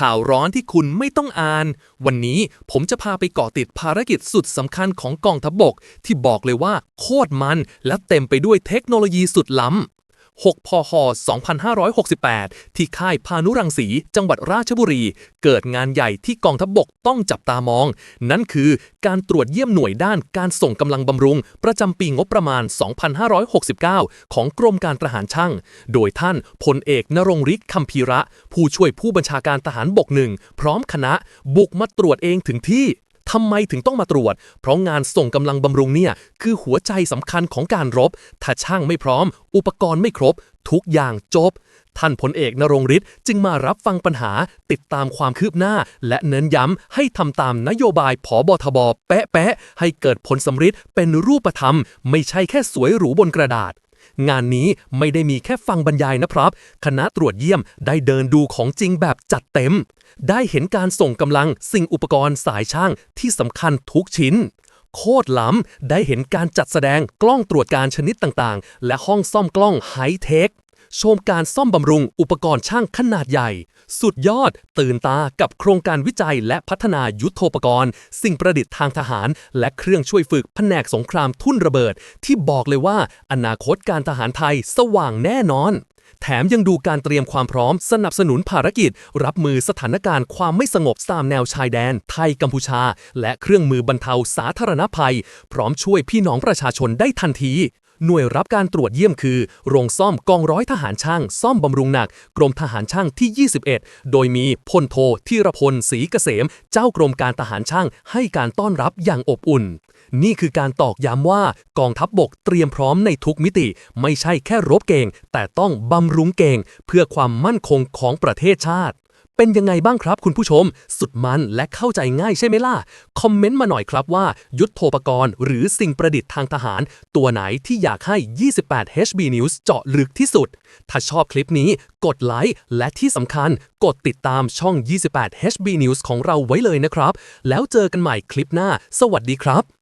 ข่าวร้อนที่คุณไม่ต้องอ่าน วันนี้ผมจะพาไปเกาะติดภารกิจสุดสำคัญของกองทัพบกที่บอกเลยว่าโคตรมันและเต็มไปด้วยเทคโนโลยีสุดล้ำ 6 พห 2568 ที่ค่ายพานุรังสี จังหวัดราชบุรี เกิดงานใหญ่ที่กองทัพบกต้องจับตามอง นั่นคือการตรวจเยี่ยมหน่วยด้านการส่งกำลังบำรุง ประจำปีงบประมาณ 2569 ของกรมการทหารช่าง โดยท่านพลเอกนรงฤทธิ์คำพีระ ผู้ช่วยผู้บัญชาการทหารบกหนึ่งพร้อมคณะบุกมาตรวจเองถึงที่ ทำไมถึงต้องมาตรวจ เพราะงานส่งกำลังบำรุงเนี่ยคือหัวใจสำคัญของการรบ ถ้าช่างไม่พร้อม อุปกรณ์ไม่ครบ ทุกอย่างจบ ท่านพลเอกนรงฤทธิ์จึงมารับฟังปัญหา ติดตามความคืบหน้า และเน้นย้ำให้ทำตามนโยบายผอบทบแปะๆให้เกิดผลสำฤทธิ์เป็นรูปธรรม ไม่ใช่แค่สวยหรูบนกระดาษ งานนี้ไม่ได้มีแค่ฟังบรรยายนะครับ คณะตรวจเยี่ยมได้เดินดูของจริงแบบจัดเต็ม ได้เห็นการส่งกำลังสิ่งอุปกรณ์สายช่างที่สำคัญทุกชิ้นโคตรล้ำ ได้เห็นการจัดแสดงกล้องตรวจการชนิดต่างๆ และห้องซ่อมกล้องไฮเทค ชมการซ่อมบำรุงอุปกรณ์ช่างขนาดใหญ่ สุดยอดตื่นตากับโครงการวิจัยและพัฒนายุทโธปกรณ์ สิ่งประดิษฐ์ทางทหาร และเครื่องช่วยฝึกแผนกสงครามทุ่นระเบิด ที่บอกเลยว่า อนาคตการทหารไทยสว่างแน่นอนแถมยังดูการเตรียมความพร้อมสนับสนุนภารกิจ รับมือสถานการณ์ความไม่สงบตามแนวชายแดน ไทยกัมพูชา และเครื่องมือบรรเทาสาธารณภัย พร้อมช่วยพี่น้องประชาชนได้ทันที หน่วยรับการตรวจเยี่ยมคือ โรงซ่อมกองร้อยทหารช่าง ซ่อมบำรุงหนัก กรมทหารช่างที่ 21 โดยมีพลโทธีรพลศรีเกษม เจ้ากรมการทหารช่างให้การต้อนรับอย่างอบอุ่น นี่คือการตอกย้ำว่ากองทัพบบกเตรียมพร้อมในทุกมิติ ไม่ใช่แค่รบเก่ง แต่ต้องบำรุงเก่ง เพื่อความมั่นคงของประเทศชาติ เป็นยังไงบ้างครับคุณผู้ชม สุดมันและเข้าใจง่ายใช่ไหมล่ะ คอมเมนต์มาหน่อยครับว่า ยุทธโธปกรณ์ หรือสิ่งประดิษฐ์ทางทหาร ตัวไหนที่อยากให้ 28 HB News เจาะลึกที่สุด ถ้าชอบคลิปนี้กดไลค์และที่สำคัญกดติดตามช่อง 28 HB News ของเราไว้เลยนะครับ แล้วเจอกันใหม่คลิปหน้า สวัสดีครับ